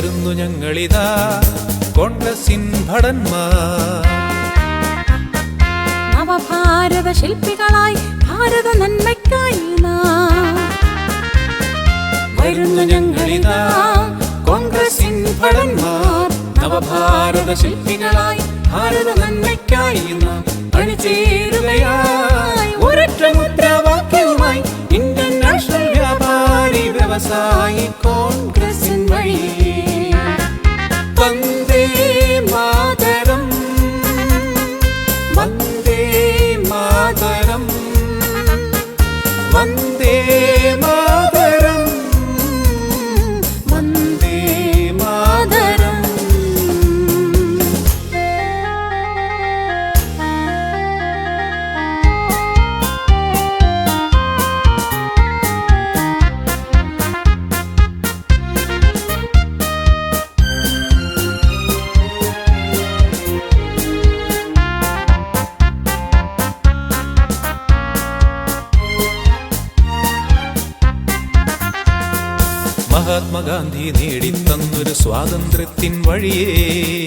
വരുന്നു ഞങ്ങളിതാ കോൺഗ്രസിൻ ഭടന്മാർ. നവഭാരത ശില്പികളായി ഭാരത നന്മയ്ക്കായി വരുന്നു ഞങ്ങളിതാ കോൺഗ്രസിൻ ഭടന്മാർ. നവഭാരത ശില്പികളായി ഭാരത നന്മയ്ക്കായി നാം. അണിചേരുകയായി ഒരൊറ്റ മുദ്രാവാക്യവുമായി ഇന്ത്യൻ നാഷണൽ വ്യാപാരി വ്യവസായി കോൺഗ്രസിൻ വഴി. வந்தே മഹാത്മാഗാന്ധി നേടിത്തന്നൊരു സ്വാതന്ത്ര്യത്തിൻ വഴിയേ.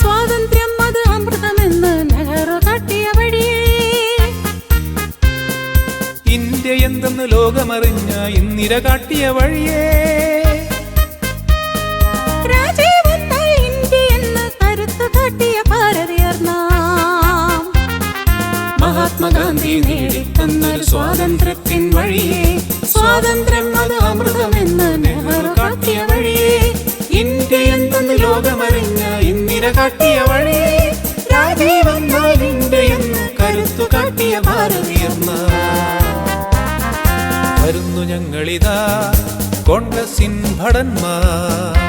സ്വാതന്ത്ര്യം അത് അമൃതമെന്ന് നെഹ്റു കാട്ടിയ വഴിയേ. ഇന്ത്യ എന്തെന്ന് ലോകമറിഞ്ഞ ഇന്ദിര കാട്ടിയ വഴിയേ. മഹാത്മാഗാന്ധി നേടിത്തന്നൊരു സ്വാതന്ത്ര്യത്തിൻ വഴിയേ. സ്വാതന്ത്ര്യം അത് അമൃതമെന്ന് നെഹ്റു കാട്ടിയ വഴിയെ. ഇന്ത്യ എന്തെന്ന് ലോകമറിഞ്ഞ ഇന്ദിര കാട്ടിയ വഴിയെ. കരുത്തു കാട്ടിയ വരുന്നു ഞങ്ങളിതാ കോൺഗ്രസിൻ ഭടന്മാർ.